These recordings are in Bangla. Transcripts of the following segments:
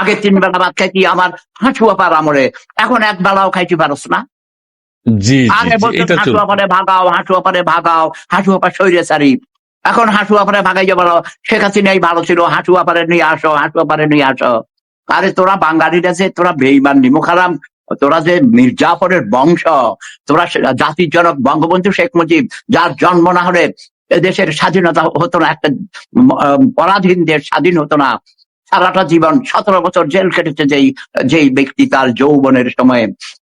আগে তিন বেলা ভাত খাইতি আমার হাঁচুয়া পার আমরে। এখন এক বেলাও খাইতে পারস না। জি আগে বলতো ভাগাও ভাগাও শরীরে সারি এখন ভাগাই যাবার শেখ হাসিনাই ভালো ছিল নিয়ে আসো হাঁটুয়া পারে নিয়ে আসো। আরে তোরা বাঙালিরা যে তোরা বেইমান নিমুখারাম তোরা যে মির্জাফরের বংশ তোরা জাতির জনক বঙ্গবন্ধু শেখ মুজিব যার জন্ম না হলে দেশের স্বাধীনতা হতো না একটা পরাধীন দেশ স্বাধীন হতো না। সারাটা জীবন সতেরো বছর জেল কেটেছে যেই যেই ব্যক্তি তার যৌবনের সময়ে।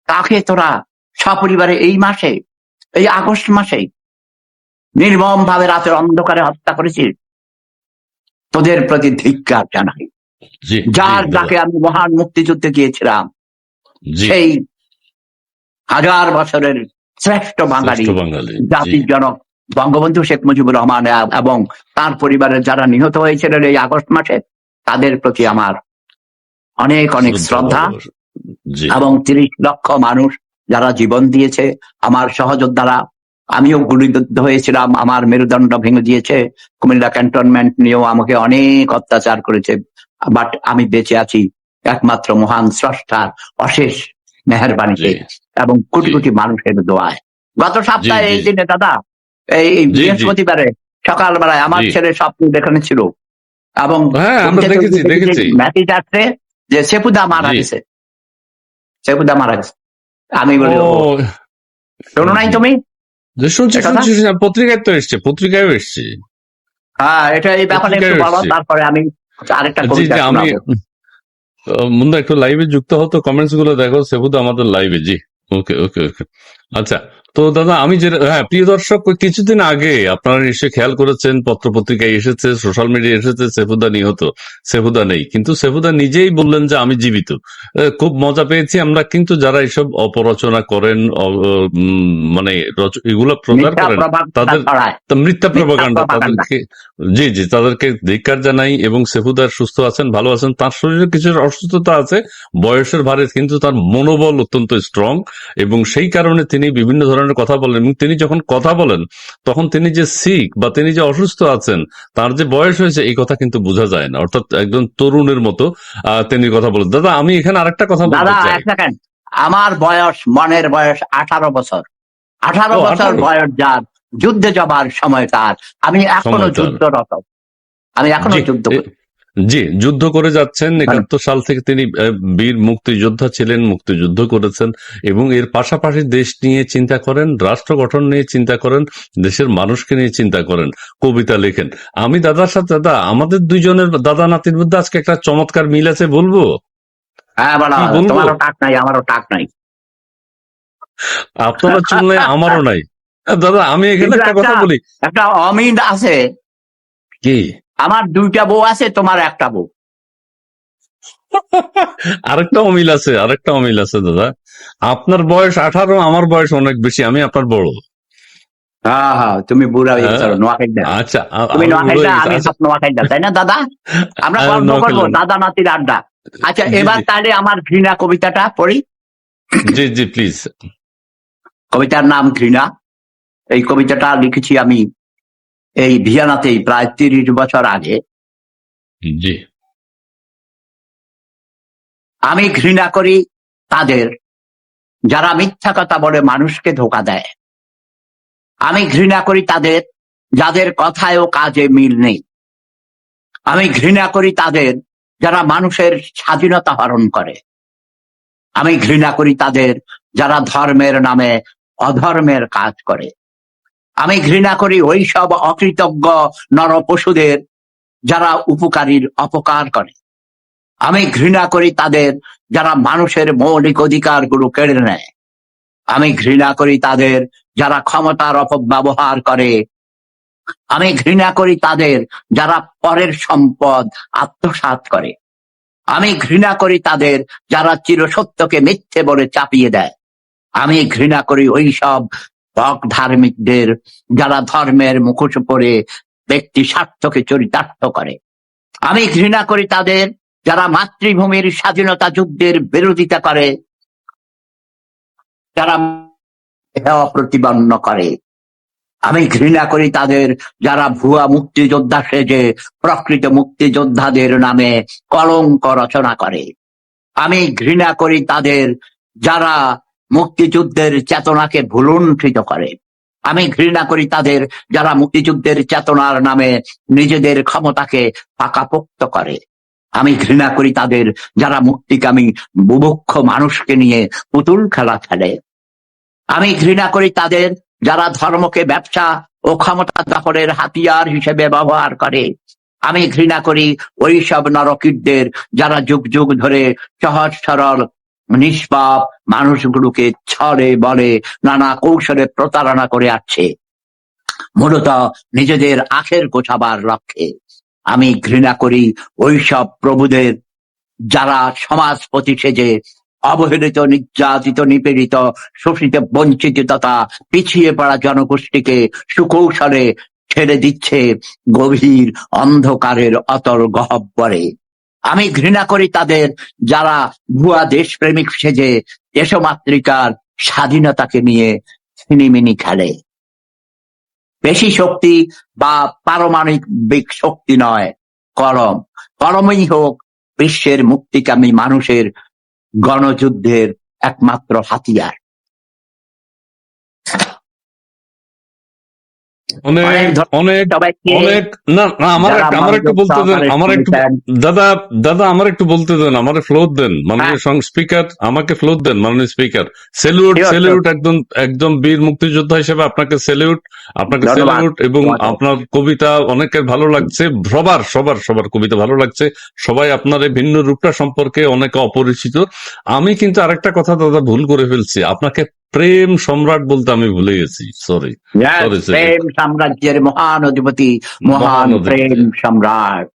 তাকে তোরা সপরিবারে এই মাসে এই আগস্ট মাসে নির্মম ভাবে রাতের অন্ধকারে হত্যা করেছিস। তোদের প্রতি ধিক্কার জানাই। যার যাকে আমি মহান মুক্তিযুদ্ধে গিয়েছিলাম সেই হাজার বছরের শ্রেষ্ঠ বাঙালি জাতির জনক বঙ্গবন্ধু শেখ মুজিবুর রহমান এবং তার পরিবারের যারা নিহত হয়েছিলেন এই আগস্ট মাসে তাদের প্রতি আমার অনেক অনেক শ্রদ্ধা এবং তিরিশ লক্ষ মানুষ যারা জীবন দিয়েছে আমার সহযোদ্ধারা আমিও গুলিবিদ্ধ হয়েছিলাম আমার মেরুদণ্ড ভেঙে দিয়েছে কুমিল্লা ক্যান্টনমেন্ট নিয়েও আমাকে অনেক অত্যাচার করেছে বাট আমি বেঁচে আছি একমাত্র মহান স্রষ্টার অশেষ মেহরবানিতে এবং কোটি কোটি মানুষের দোয়ায়। গত সপ্তাহে এই দিনে দাদা এই বৃহস্পতিবারে সকালবেলায় আমার। ছেলে স্বপ্ন দেখানো ছিল এবং হ্যাঁ মেসেজ আসছে যে সেপুদা মারা গেছে। সেপুদা মারা গেছে। আমি বলি শোনো নাই তুমি? শুনছি শুনছি পত্রিকায় তো এসছে পত্রিকায় এসছে। হ্যাঁ এটা এই ব্যাপারে একটু বলো তারপরে আমি আরেকটা কবিতা আমি মুন্দা একটু লাইভে যুক্ত হতো কমেন্টসগুলো দেখো সেবুদা আমাদের লাইভে জি। ওকে ওকে ওকে আচ্ছা তো দাদা আমি যে হ্যাঁ প্রিয় দর্শক কিছুদিন আগে আপনারা নিশ্চয়ই খেয়াল করেছেন পত্র পত্রিকায় এসেছে সোশ্যাল মিডিয়া এসেছে সেফুদা নিহত সেফুদা নেই। কিন্তু সেফুদা নিজেই বললেন যে আমি জীবিত। খুব মজা পেয়েছি আমরা কিন্তু যারা এসব অপরচনা করেন মানে এগুলো প্রচার করেন তাদের মিথ্যা প্রভাকাণ্ডা তাদেরকে জি জি তাদেরকে ধিক্কার জানাই এবং সেফুদার সুস্থ আছেন ভালো আছেন। তার শরীরে কিছু অসুস্থতা আছে বয়সের ভারে কিন্তু তার মনোবল অত্যন্ত স্ট্রং এবং সেই কারণে তিনি বিভিন্ন ধরনের কথা বলেন এবং তিনি যখন কথা বলেন তখন তিনি যে সিক বা তিনি যে অসুস্থ আছেন তার যে বয়স হয়েছে এই কথা কিন্তু বোঝা যায় না। অর্থাৎ একজন তরুণের মতো তিনি কথা বলেন। দাদা আমি এখানে আরেকটা কথা বলতে চাই। আমার বয়স মনের বয়স আঠারো বছর। আঠারো বছর বয়স যার যুদ্ধে যাবার সময় তার। আমি এখনও। যুদ্ধরত। আমি এখনও যুদ্ধ করি। জি যুদ্ধ করে যাচ্ছেন। একাত্তর সাল থেকে তিনি বীর মুক্তিযোদ্ধা ছিলেন মুক্তিযুদ্ধ করেছেন এবং এর পাশাপাশি দেশ নিয়ে চিন্তা করেন রাষ্ট্র গঠন নিয়ে চিন্তা করেন দেশের মানুষকে নিয়ে চিন্তা করেন কবিতা লেখেন। আমি দাদার সাথে দাদা আমাদের দুইজনের দাদা নাতির মধ্যে আজকে একটা চমৎকার মিল আছে বলব? হ্যাঁ? তোমারও টাক নাই আমারও টাক নাই। আপনারা চুনলে আমারও নাই। দাদা আমি এখানে একটা কথা বলি। একটা অমিল আছে। কি? আমার দুইটা বউ আছে তোমার একটা বউ। আরেকটা অমিল আছে আরেকটা অমিল আছে দাদা। আপনার বয়স আঠারো আমার বয়স অনেক বেশি আমি আপনার বড়। হ্যাঁ হ্যাঁ তুমি বুড়া হয়ে হ্যাঁ। গেছো আচ্ছা তুমি আমি আমি সব নোয়াখাইদা তাই না দাদা? আমরা গল্প করব দাদা নাতির আড্ডা। আচ্ছা এবার তাহলে আমার ঘৃণা কবিতাটা পড়ি। জি জি প্লিজ কবিতার নাম ঘৃণা। এই কবিতাটা লিখেছি আমি এই ভিয়ানাতেই প্রায় তিরিশ বছর আগে জি। আমি ঘৃণা করি তাদের যারা মিথ্যা কথা বলে মানুষকে ধোকা দেয়। আমি ঘৃণা করি তাদের যাদের কথায় ও কাজে মিল নেই। আমি ঘৃণা করি তাদের যারা মানুষের স্বাধীনতা হরণ করে। আমি ঘৃণা করি তাদের যারা ধর্মের নামে অধর্মের কাজ করে। আমি ঘৃণা করি ওই সব অকৃতজ্ঞ নর পশুদের যারা উপকারীর অপকার করে। আমি ঘৃণা করি তাদের যারা মানুষের মৌলিক অধিকারগুলো কেড়ে নেয়। আমি ঘৃণা করি তাদের যারা ক্ষমতার অপব্যবহার করে। আমি ঘৃণা করি তাদের যারা পরের সম্পদ আত্মসাৎ করে। আমি ঘৃণা করি তাদের যারা চিরসত্যকে মিথ্যে বলে চাপিয়ে দেয়। আমি ঘৃণা করি ওই সব বক ধার্মিকদের, যারা ধর্মের মুখোশ পরে ব্যক্তি স্বার্থকে চরিতার্থ করে। আমি ঘৃণা করি তাদের, যারা মাতৃভূমির স্বাধীনতা যুদ্ধের বিরোধিতা করে, যারা প্রতিপন্ন করে। আমি ঘৃণা করি তাদের, যারা ভুয়া মুক্তিযোদ্ধা সেজে প্রকৃত মুক্তিযোদ্ধাদের নামে কলঙ্ক রচনা করে। আমি ঘৃণা করি তাদের, যারা মুক্তিযুদ্ধের চেতনাকে ভুলুণ্ঠিত করে। আমি ঘৃণা করি তাদের যারা মুক্তিযুদ্ধের চেতনার নামে নিজেদের ক্ষমতাকে পাকাপোক্ত করে। আমি ঘৃণা করি তাদের যারা মুক্তিকামী বুভুক্ষ মানুষকে নিয়ে পুতুল খেলা খেলে। আমি ঘৃণা করি তাদের যারা ধর্মকে, ব্যবসা ও ক্ষমতা দখলের হাতিয়ার হিসেবে ব্যবহার করে। আমি ঘৃণা করি ওই সব নরকিটদের যারা যুগ যুগ ধরে সহজ সরল নিষ্পাপ মানুষগুলোকে ছড়ে, বলে, নানা কৌশলে প্রতারণা করে আসছে মূলত নিজেদের আখের গোছাবার লক্ষ্যে। আমি ঘৃণা করি ওইসব প্রভুদের, যারা সমাজপতি সেজে অবহেলিত, নির্যাতিত, নিপীড়িত, শোষিত, বঞ্চিত তথা পিছিয়ে পড়া জনগোষ্ঠীকে সুকৌশলে ছেড়ে দিচ্ছে গভীর অন্ধকারের অতল গহব্বরে। আমি ঘৃণা করি তাদের যারা ভুয়া দেশপ্রেমিক সেজে দেশমাতৃকার স্বাধীনতাকে নিয়ে ছিনিমিনি খেলে। বেশি শক্তি বা পারমাণবিক শক্তি নয়, কলম। কলমই হোক বিশ্বের মুক্তিকামী মানুষের গণযুদ্ধের একমাত্র হাতিয়ার। অনেক অনেক অনেক না আমার আমার একটু বলতে দেন আমার একটু দাদা দাদা আমার একটু বলতে দেন আমার ফ্লোর দেন। মাননীয় স্পিকার আমাকে ফ্লোর দেন মাননীয় speaker salute Sure, sure. Salute একদম একদম বীর মুক্তিযোদ্ধা হিসেবে আপনাকে সেলিউট আপনাকে সেলিউট এবং আপনার কবিতা অনেকের ভালো লাগছে সবার সবার সবার কবিতা ভালো লাগছে। সবাই আপনার এই ভিন্ন রূপটা সম্পর্কে অনেকে অপরিচিত। আমি কিন্তু আরেকটা কথা দাদা ভুল করে ফেলছি। আপনাকে প্রেম সম্রাট বলতে আমি ভুলে গেছি সরি. প্রেম সাম্রাজ্যের মহান অধিপতি মহান প্রেম সম্রাট।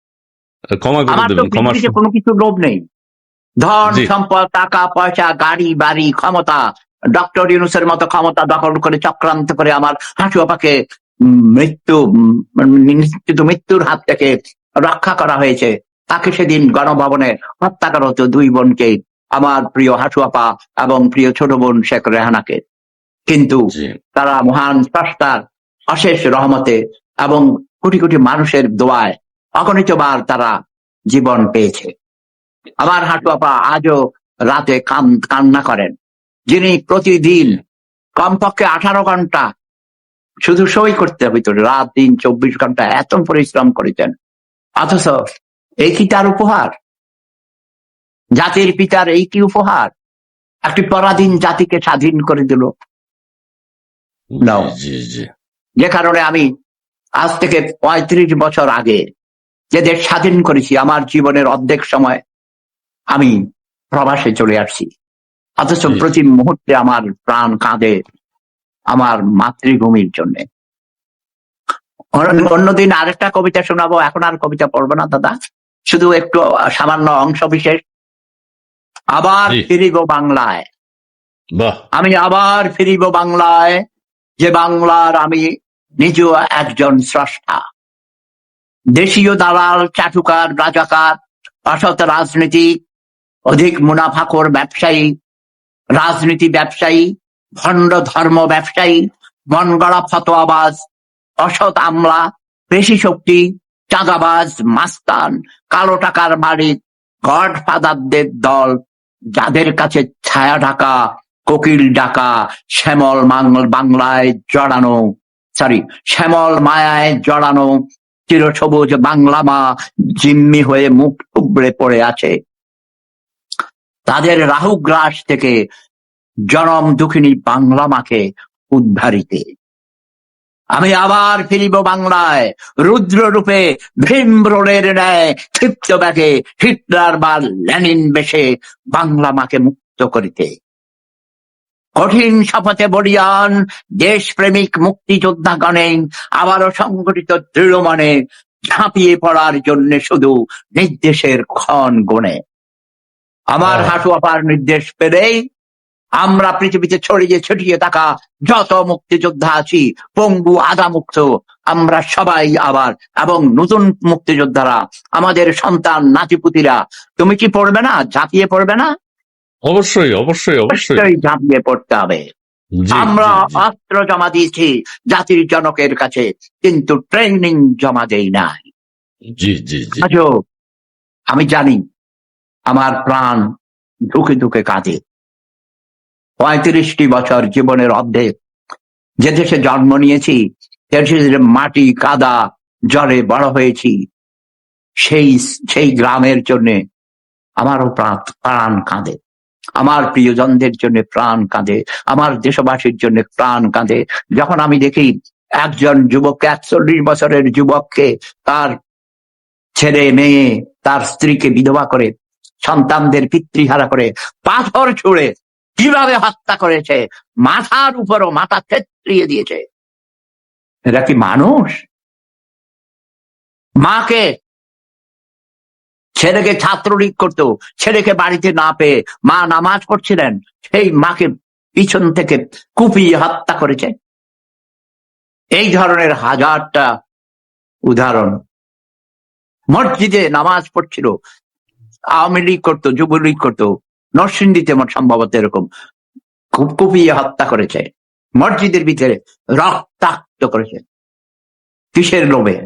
ক্ষমা করে দেবেন ক্ষমা কোনো কিছু লোভ নেই। ধন সম্পদ টাকা পয়সা গাড়ি বাড়ি ক্ষমতা ডক্টর ইউনুসের মতো ক্ষমতা দখল করে চক্রান্ত করে আমার হাঁটু আপাকে মৃত্যু নিশ্চিত মৃত্যুর হাত থেকে রক্ষা করা হয়েছে। তাকে সেদিন গণভবনে হত্যা করা হতো দুই বোনকে। আমার প্রিয় হাসু আপা এবং প্রিয় ছোট বোন শেখ রেহানাকে। কিন্তু তারা মহান স্রষ্টার অশেষ রহমতে এবং কোটি কোটি মানুষের দোয়ায় অগণিতবার তারা জীবন পেয়েছে। আমার হাঁটু আপা আজও রাতে কান- কান্না করেন যিনি প্রতিদিন কমপক্ষে আঠারো ঘণ্টা শুধু সই করতে হইতো রাত দিন চব্বিশ ঘণ্টা এত পরিশ্রম করেছেন অথচ এই কি তার উপহার? জাতির পিতার এই কি উপহার? একটি পরাধীন জাতিকে স্বাধীন করে দিল। যে কারণে আমি আজ থেকে পঁয়ত্রিশ বছর আগে যে দেশ স্বাধীন করেছি আমার জীবনের অর্ধেক সময় আমি প্রবাসে চলে আসছি। অথচ প্রতি মুহূর্তে আমার প্রাণ কাঁদে আমার মাতৃভূমির জন্য। অন্যদিন আরেকটা কবিতা শোনাবো। এখন আর কবিতা পড়ব না দাদা। শুধু একটু সামান্য অংশ বিশেষ আবার ফিরিব বাংলায়। আমি আবার ফিরিব বাংলায় যে বাংলার আমি নিজেও একজন স্রষ্টা। দেশীয় দালাল চাটুকার রাজাকার অসৎ রাজনীতি অধিক মুনাফাখোর ব্যবসায়ী রাজনীতি ব্যবসায়ী ভণ্ড ধর্ম ব্যবসায়ী মনগড়া ফতোয়াবাজ অসৎ আমলা পেশি শক্তি চাঁদাবাজ মাস্তান কালো টাকার মালিক গডফাদারদের দল যাদের কাছে ছায়া ঢাকা, কোকিল ডাকা শ্যামল মাংল বাংলায় জড়ানো সরি শ্যামল মায়ায় জড়ানো চিরসবুজ বাংলা মা জিম্মি হয়ে মুখ উবড়ে পড়ে আছে। তাদের রাহু গ্রাস থেকে জনম দুঃখিনী বাংলা মাকে উদ্ধারিতে। আমি আবার ফিরিব বাংলায়। রুদ্র রূপে ভীমরোলের ন্যায় ক্ষিপ্ত ব্যাগে হিটলার বা লেনিন বেশে বাংলা মাকে মুক্ত করিতে। কঠিন শপথে বলিয়ান দেশপ্রেমিক মুক্তিযোদ্ধাগণে আবারও সংগঠিত দৃঢ় মনে ঝাঁপিয়ে পড়ার জন্য শুধু নির্দেশের ক্ষণ গুণে। আমার হ্যাঁ। হাঁটু আপার নির্দেশ পেলেই আমরা পৃথিবীতে ছড়িয়ে ছড়িয়ে থাকা যত মুক্তিযোদ্ধা আছি পঙ্গু আধা মুক্ত আমরা সবাই আবার এবং নতুন মুক্তিযোদ্ধারা আমাদের সন্তান নাতিপুতিরা তুমি কি পড়বে না? ঝাঁপিয়ে পড়বে না? অবশ্যই অবশ্যই অবশ্যই। ঝাঁপিয়ে পড়তে হবে। আমরা। অস্ত্র জমা দিয়েছি জাতির জনকের কাছে কিন্তু ট্রেনিং জমা দেই নাই। জি জি আমি জানি আমার প্রাণ ধুকে ধুকে কাঁদে। পঁয়ত্রিশটি বছর জীবনের অর্ধেক যে দেশে জন্ম নিয়েছি সে দেশের মাটি, কাদা, জলে বড় হয়েছি, সেই সেই গ্রামের জন্য আমারও প্রাণ কাঁদে। আমার প্রিয়জনদের জন্য প্রাণ কাঁদে। আমার দেশবাসীর জন্য প্রাণ কাঁদে। যখন আমি দেখি একজন যুবককে, একচল্লিশ বছরের যুবককে তার ছেলে, মেয়ে, তার স্ত্রীকে বিধবা করে, সন্তানদের পিতৃহারা করে পাথর ছুঁড়ে কীভাবে হত্যা করেছে? মাথার উপরও মাথা থেত্রিয়ে দিয়েছে। এরা কি মানুষ? মাকে, ছেলেকে ছাত্রলীগ করতো, ছেলেকে বাড়িতে না পেয়ে মা নামাজ পড়ছিলেন, সেই মাকে পিছন থেকে কুপিয়ে হত্যা করেছে। এই ধরনের হাজারটা উদাহরণ। মসজিদে নামাজ পড়ছিল, আওয়ামী লীগ করতো, যুবলীগ করতো নরসিংদীতে সম্ভবত এরকম খুব কুপিয়ে হত্যা করেছে মসজিদের ভিতরে রক্তাক্ত করেছে। কিসের লোভে?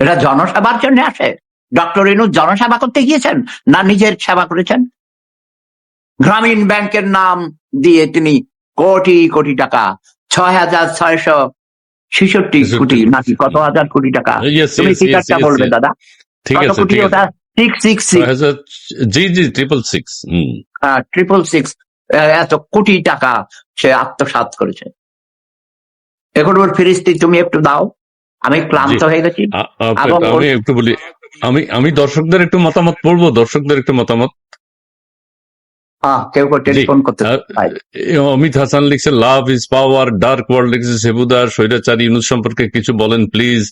এটা জনসেবার জন্য আসে। ডক্টর ইনু জনসেবা করতে গিয়েছেন না নিজের সেবা করেছেন? গ্রামীণ ব্যাংকের নাম দিয়ে তিনি কোটি কোটি টাকা ছয় হাজার ছয়শো ছেষট্টি কোটি নাকি কত হাজার কোটি টাকা? তুমি yes, বলবে দাদা। কত কোটি ওটা? সিক্স সিক্স জি জি ট্রিপল সিক্স ট্রিপল সিক্স এত কোটি টাকা সে আত্মসাৎ করেছে। এখন ওর ফিরিস্তি তুমি একটু দাও। আমি ক্লান্ত হয়ে গেছি। আমি একটু বলি আমি আমি দর্শকদের একটু মতামত পড়ব দর্শকদের একটু মতামত। কেউ কেউ টেলিফোন করতে আহ, পারে এ, অমিত হাসান লিখছে love is power dark world লিখছে সেবুদা স্বৈরাচারী ইউনুস সম্পর্কে কিছু বলেন প্লিজ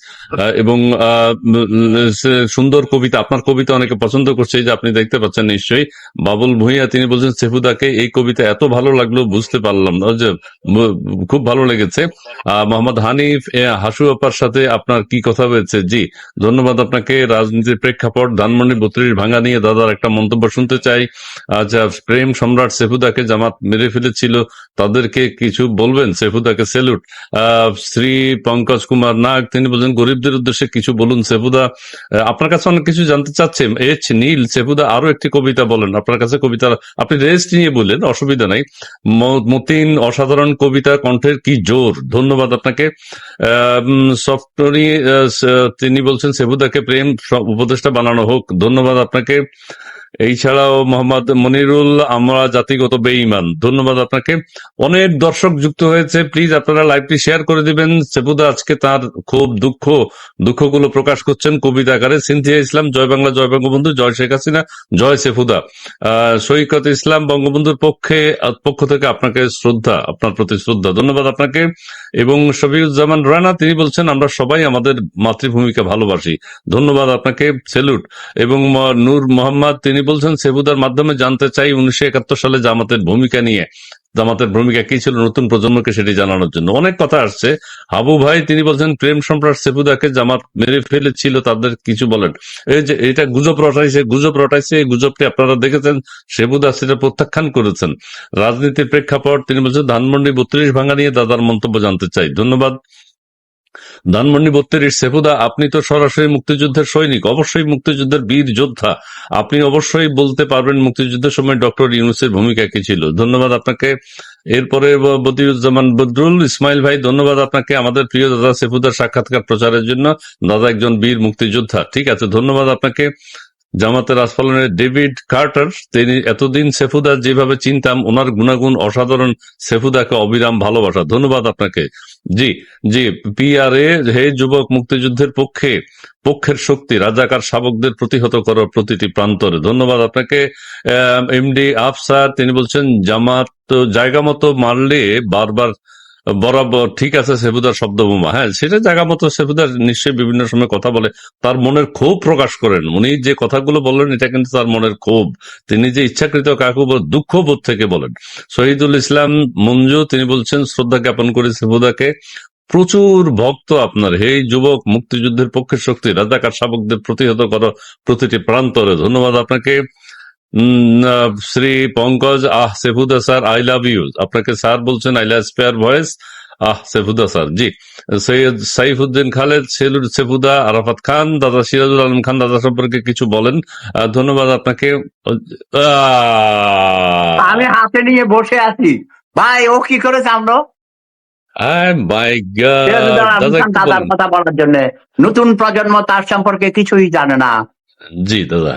এবং সুন্দর কবিতা আপনার কবিতা অনেকে পছন্দ করছে এই যে আপনি দেখতে পাচ্ছেন নিশ্চয়ই। বাবুল ভুঁইয়া তিনি বলছেন সেফুদাকে এই কবিতা এত ভালো লাগল বুঝতে পারলাম না। যে খুব ভালো লেগেছে। আহ, মোহাম্মদ হানিফ হাসু আপার সাথে আপনার কি কথা হয়েছে? জি ধন্যবাদ আপনাকে। রাজনীতির প্রেক্ষাপট ধানমন্ডি বত্রিশ ভাঙা নিয়ে দাদার একটা মন্তব্য শুনতে চাই। আচ্ছা প্রেম সম্রাট সেফুদাকে জামাত মেরে ফেলেছিল। তাদেরকে কিছু বলবেন? সেফুদাকে সেলুট শ্রী পঙ্কজ কুমার নাগ, তিনি বলছেন গরিবদের উদ্দেশ্যে কিছু বলুন সেফুদা। আপনার কাছে অনেক কিছু জানতে চাচ্ছেন। এইচ নীল, সেফুদা, আরও একটি কবিতা বলেন। আপনার কাছে কবিতা আপনি রেস্ট নিয়ে বললেন, অসুবিধা নাই। মতিন, অসাধারণ কবিতা, কণ্ঠের কি জোর? ধন্যবাদ আপনাকে। সফটরি তিনি বলছেন, সেফুদাকে প্রেম উপদেষ্টা বানানো হোক। ধন্যবাদ আপনাকে। এই ছাড়াও মোহাম্মদ মনিরুল, আমরা জাতিগত বেঈমান। ধন্যবাদ আপনাকে। অনেক দর্শক যুক্ত হয়েছে। প্লিজ আপনারা লাইভটি শেয়ার করে দিবেন। সেবুদা আজকে তার খুব দুঃখ, দুঃখগুলো প্রকাশ করছেন কবিতা আকারে। সিনথিয়া ইসলাম, জয় বাংলা, জয় বঙ্গবন্ধু, জয় শেখ হাসিনা, জয় সেফুদা সৈকত ইসলাম, বঙ্গবন্ধুর পক্ষে পক্ষ থেকে আপনাকে শ্রদ্ধা, আপনার প্রতি শ্রদ্ধা। ধন্যবাদ আপনাকে। এবং শফিউজ্জামান রানা, তিনি বলছেন, আমরা সবাই আমাদের মাতৃভূমিকে ভালোবাসি। ধন্যবাদ আপনাকে। সেলুট। এবং নূর মোহাম্মদ, তিনি বলছেন, সেবুদার মাধ্যমে জানতে চাই উনিশশো একাত্তর সালে জামাতের ভূমিকা নিয়ে। জামাতের ভূমিকা কি ছিল নতুন প্রজন্মকে সেটি জানানোর জন্য? অনেক কথা আসছে। হাবু ভাই, তিনি বলছেন, প্রেম সম্রাট সেবুদাকে জামাত মেরে ফেলেছিল, তাদের কিছু বলেন। এই যে, এটা গুজব রটাইছে গুজব রটাইছে, এই গুজবটি আপনারা দেখেছেন, সেবুদা সেটা প্রত্যাখ্যান করেছেন। রাজনীতির প্রেক্ষাপট, তিনি বলছেন, ধানমন্ডি বত্রিশ ভাঙা নিয়ে দাদার মন্তব্য জানতে চাই। ধন্যবাদ। ধানমন্ডি বত্রিশ সেফুদা আপনি তো সরাসরি মুক্তিযুদ্ধের সৈনিক, অবশ্যই মুক্তিযুদ্ধের বীর যোদ্ধা। আপনি অবশ্যই বলতে পারবেন মুক্তিযুদ্ধের সময় ডক্টর ইউনুসের ভূমিকা কি ছিল। ধন্যবাদ আপনাকে। এরপরে বদিউজ্জামান বদরুল ইসমাইল ভাই, ধন্যবাদ আপনাকে আমাদের প্রিয় দাদা সেফুদার সাক্ষাৎকার প্রচারের জন্য। দাদা একজন বীর মুক্তিযোদ্ধা। ঠিক আছে, ধন্যবাদ আপনাকে। জামাতের রাজপালনের ডেভিড কার্টার, তিনি এতদিন সেফুদা যেভাবে চিনতাম, ওনার গুণাগুণ অসাধারণ সেফুদাকে অবিরাম ভালোবাসা। ধন্যবাদ আপনাকে। জি জি পিআরএ হে যুবক মুক্তিযুদ্ধের পক্ষে, পক্ষের শক্তি, রাজাকার শাবকদের প্রতিহত করার প্রতিটি প্রান্তরে। ধন্যবাদ আপনাকে। এমডি আফসার, তিনি বলছেন, জামাত, জায়গা মতো মারলে বারবার বরাবর ঠিক আছে, সেবুদার শব্দবোমা। হ্যাঁ সেটা জায়গা মতো সেবুদার নিশ্চয়ই বিভিন্ন সময় কথা বলে। তার মনের ক্ষোভ প্রকাশ করেন। উনি যে কথাগুলো বললেন, এটা কিন্তু তার মনের ক্ষোভ। তিনি যে ইচ্ছাকৃত কাকু দুঃখ বোধ থেকে বলেন। শহীদুল ইসলাম মঞ্জু, তিনি বলছেন, শ্রদ্ধা জ্ঞাপন করে সেবুদাকে। প্রচুর ভক্ত আপনার। হে যুবক, মুক্তিযুদ্ধের পক্ষের শক্তি, রাজাকার শাবকদের প্রতিহত করো প্রতিটি প্রান্তরে। ধন্যবাদ আপনাকে। শ্রী পঙ্কজ আহ Sefuda sir I love you আপনাকে স্যার বলছেন আই লাভ স্পেয়ার ভয়েস আহ সেফুদা স্যার জি। সৈয়দ সাইফুদ্দিন খালেদ সেলুর সেফুদা আরাফাত খান দাদা সিরাজুল আলম খান দাদা সম্পর্কে কিছু বলেন। ধন্যবাদ আপনাকে। আমি হাতে নিয়ে বসে আছি। ভাই ও কি একটু দাদার কথা বলার জন্য। নতুন প্রজন্ম তার সম্পর্কে কিছুই জানে না। জি দাদা।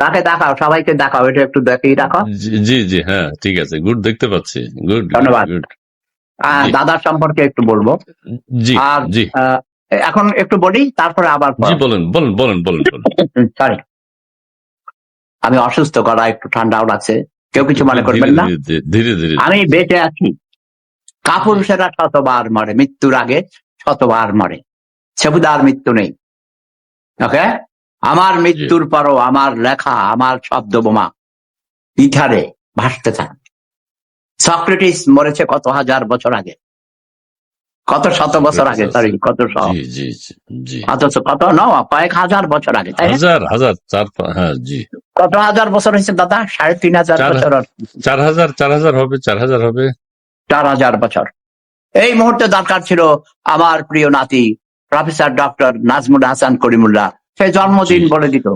তাকে দেখাও সবাইকে দেখাও এটা একটু দেখেই রাখো। জি জি হ্যাঁ ঠিক আছে গুড দেখতে পাচ্ছি গুড ধন্যবাদ। দাদার সম্পর্কে একটু বলব। জি জি। এখন একটু বলি তারপরে আবার জি বলেন বলেন বলেন বলেন সরি আমি অসুস্থ করা একটু ঠান্ডাও লাগছে কেউ কিছু মনে করবেন না। ধীরে ধীরে ধীরে আমি বেঁচে আছি। কাপুরুষেরা শতবার মরে মৃত্যুর আগে শতবার মরে। সেবুদার মৃত্যু নেই। ওকে আমার মৃত্যুর পরও আমার লেখা আমার শব্দ বোমা ইথারে ভাসতে থাকে। সক্রেটিস মরেছে কত হাজার বছর আগে? কত শত বছর আগে? সরি কত জি জি জি, জি। অথচ কত? ন কয়েক হাজার বছর আগে তাই হাজার হাজার চার হ্যাঁ জি। কত হাজার বছর হয়েছে দাদা? সাড়ে তিন হাজার বছর চার হাজার চার হাজার হবে চার হাজার হবে। চার হাজার বছর। এই মুহূর্তে দরকার ছিল আমার প্রিয় নাতি প্রফেসর ডক্টর নাজমুল হাসান করিমুল্লাহ। সে জন্মদিন বলে দিত।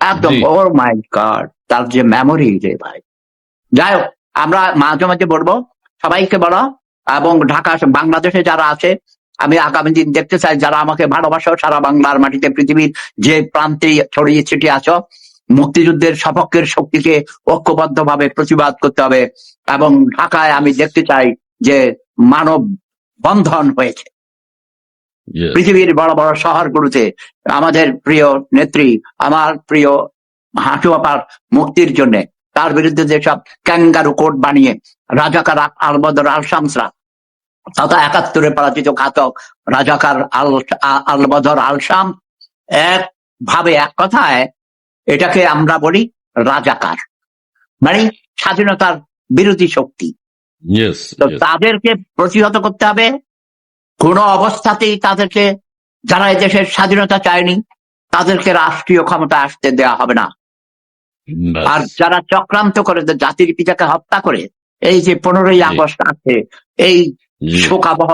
একদম ও মাই গড তার যে মেমোরি রে ভাই। যাই হোক আমরা মাঝে মাঝে বলব সবাইকে বলো এবং ঢাকা বাংলাদেশে যারা আছে আমি আগামী দিন দেখতে চাই যারা আমাকে ভালোবাসো সারা বাংলার মাটিতে পৃথিবীর যে প্রান্তে ছড়িয়ে ছিটিয়ে আছো মুক্তিযুদ্ধের সপক্ষের শক্তিকে ঐক্যবদ্ধ ভাবে প্রতিবাদ করতে হবে এবং ঢাকায় আমি দেখতে চাই যে মানব বন্ধন হয়েছে. পৃথিবীর বড় বড় শহরগুলোতে আমাদের প্রিয় নেত্রী আমার প্রিয় হাঁটু আপার মুক্তির জন্য তার বিরুদ্ধে যেসব ক্যাঙ্গারু কোর্ট বানিয়ে রাজাকার আলবদর আল শামসরা তথা একাত্তরে পরাজিত ঘাতক রাজাকার আল আলবদর আল শাম এক ভাবে এক কথায় এটাকে আমরা বলি রাজাকার। মানে স্বাধীনতার বিরোধী শক্তি। তো তাদেরকে প্রতিহত করতে হবে কোন অবস্থাতেই তাদেরকে যারা এই দেশের স্বাধীনতা চায়নি তাদেরকে রাষ্ট্রীয় ক্ষমতা আসতে দেওয়া হবে না। আর যারা চক্রান্ত করে যে জাতির পিতাকে হত্যা করে এই যে পনেরোই আগস্ট আছে এই শোকাবহ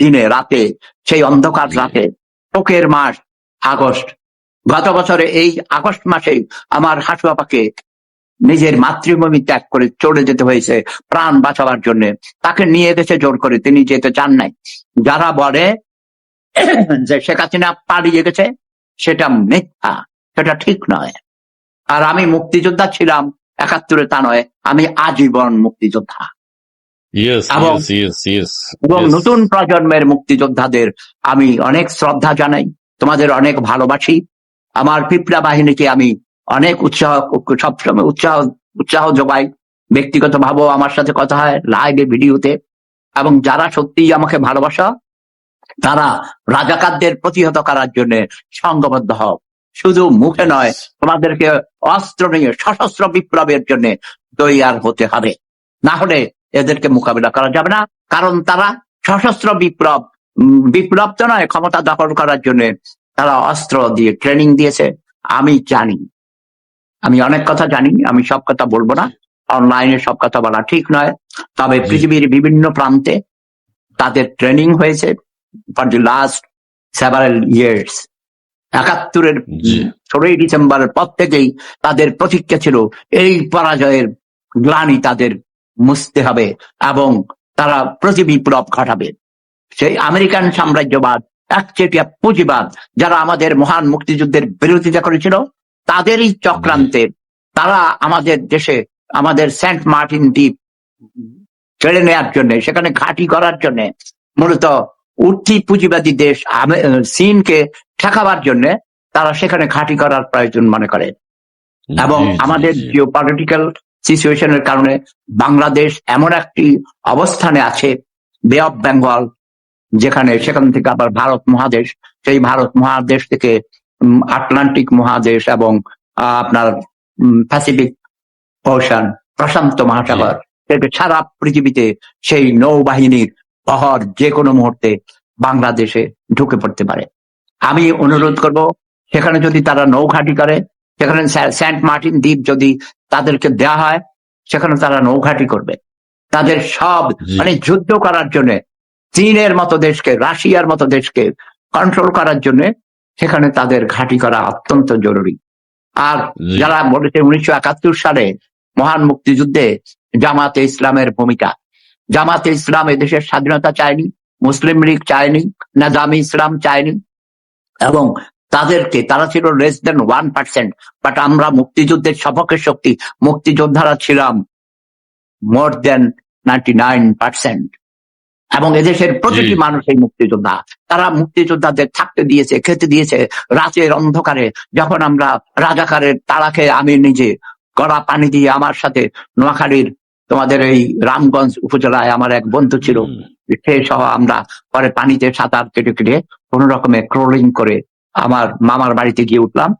দিনে রাতে সেই অন্ধকার রাতে শোকের মাস আগস্ট। গত বছরে এই আগস্ট মাসে আমার হাসুয়াপাকে নিজের মাতৃভূমি ত্যাগ করে চলে যেতে হয়েছে প্রাণ বাঁচাবার জন্য। তাকে নিয়ে গেছে জোর করে তিনি যেতে চান নাই। যারা বলে যে শেখ হাসিনা পালিয়ে গেছে সেটা মিথ্যা সেটা ঠিক নয়। আর আমি মুক্তিযোদ্ধা ছিলাম একাত্তরে তা নয় আমি আজীবন মুক্তিযোদ্ধা। এবং-. নতুন প্রজন্মের মুক্তিযোদ্ধাদের আমি অনেক শ্রদ্ধা জানাই তোমাদের অনেক ভালোবাসি। আমার পিপলা বাহিনীকে আমি অনেক উৎসাহ সবসময় উৎসাহ উৎসাহ যোগাই ব্যক্তিগত ভাবেও আমার সাথে কথা হয় লাইভে ভিডিওতে। এবং যারা সত্যিই আমাকে ভালোবাসা তারা রাজাকারদের প্রতিহত করার জন্য সংঘবদ্ধ হও। শুধু মুখে নয় তোমাদেরকে অস্ত্র নিয়ে সশস্ত্র বিপ্লবের জন্য তৈয়ার হতে হবে। না হলে এদেরকে মোকাবিলা করা যাবে না কারণ তারা সশস্ত্র বিপ্লব বিপ্লব তো নয় ক্ষমতা দখল করার জন্য তারা অস্ত্র দিয়ে ট্রেনিং দিয়েছে। আমি জানি আমি অনেক কথা জানি আমি সব কথা বলব না। অনলাইনে সব কথা বলা ঠিক নয়। তবে পৃথিবীর বিভিন্ন প্রান্তে তাদের ট্রেনিং হয়েছে for the last several years একাত্তরের ষোলোই ডিসেম্বরের পর থেকেই তাদের প্রতিজ্ঞা ছিল এই পরাজয়ের গ্লানি তাদের মুছতে হবে এবং তারা প্রতি বিপ্লব ঘটাবে। সেই আমেরিকান সাম্রাজ্যবাদ একচেটিয়া পুঁজিবাদ যারা আমাদের মহান মুক্তিযুদ্ধের বিরোধিতা করেছিল তাদেরই চক্রান্তে তারা আমাদের দেশে আমাদের সেন্ট মার্টিন দ্বীপ কেড়ে নেওয়ার জন্য সেখানে ঘাঁটি করার জন্য মূলত উঠতি পুঁজিবাদী দেশ চীনকে ঠেকাবার জন্য তারা সেখানে ঘাঁটি করার প্রয়োজন মনে করে এবং আমাদের। জিও পলিটিক্যাল সিচুয়েশনের কারণে বাংলাদেশ এমন একটি অবস্থানে আছে বে অফ বেঙ্গল যেখানে সেখান থেকে আবার ভারত মহাদেশ সেই ভারত মহাদেশ থেকে আটলান্টিক মহাদেশ এবং আপনার প্যাসিফিক ওশান প্রশান্ত মহাসাগর সারা পৃথিবীতে সেই নৌবাহিনীর বহর যে কোনো মুহূর্তে বাংলাদেশে ঢুকে পড়তে পারে। আমি অনুরোধ করব সেখানে যদি তারা নৌঘাটি করে সেখানে সেন্ট মার্টিন দ্বীপ যদি তাদেরকে দেয়া হয় সেখানে তারা নৌঘাটি করবে। তাদের সব মানে যুদ্ধ করার জন্য চীনের মতো দেশকে রাশিয়ার মতো দেশকে কন্ট্রোল করার জন্য সেখানে তাদের ঘাঁটি করা অত্যন্ত জরুরি। আর যারা বলেছে উনিশশো একাত্তর সালে মহান মুক্তিযুদ্ধে জামাতে ইসলামের ভূমিকা। জামাতে ইসলাম এদেশের স্বাধীনতা চায়নি মুসলিম লীগ চায়নি নাজামি ইসলাম চায়নি এবং তাদেরকে তারা ছিল less than one percent but আমরা মুক্তিযুদ্ধের সপক্ষে শক্তি মুক্তিযোদ্ধারা ছিলাম more than ninety nine percent এবং এদেশের প্রতিটি। মানুষ এই মুক্তিযোদ্ধা। তারা মুক্তিযোদ্ধাদের থাকতে দিয়েছে খেতে দিয়েছে রাতের অন্ধকারে যখন আমরা রাজাকারের তাড়া খেয়ে আমি নিজে গড়া পানি দিয়ে আমার সাথে নোয়াখালীর তোমাদের এই রামগঞ্জ উপজেলায় আমার এক বন্ধু ছিল সে সহ আমরা পরে পানিতে সাঁতার কেটে কেটে কোন রকমে ক্রোলিং করে আমার মামার বাড়িতে গিয়ে উঠলাম।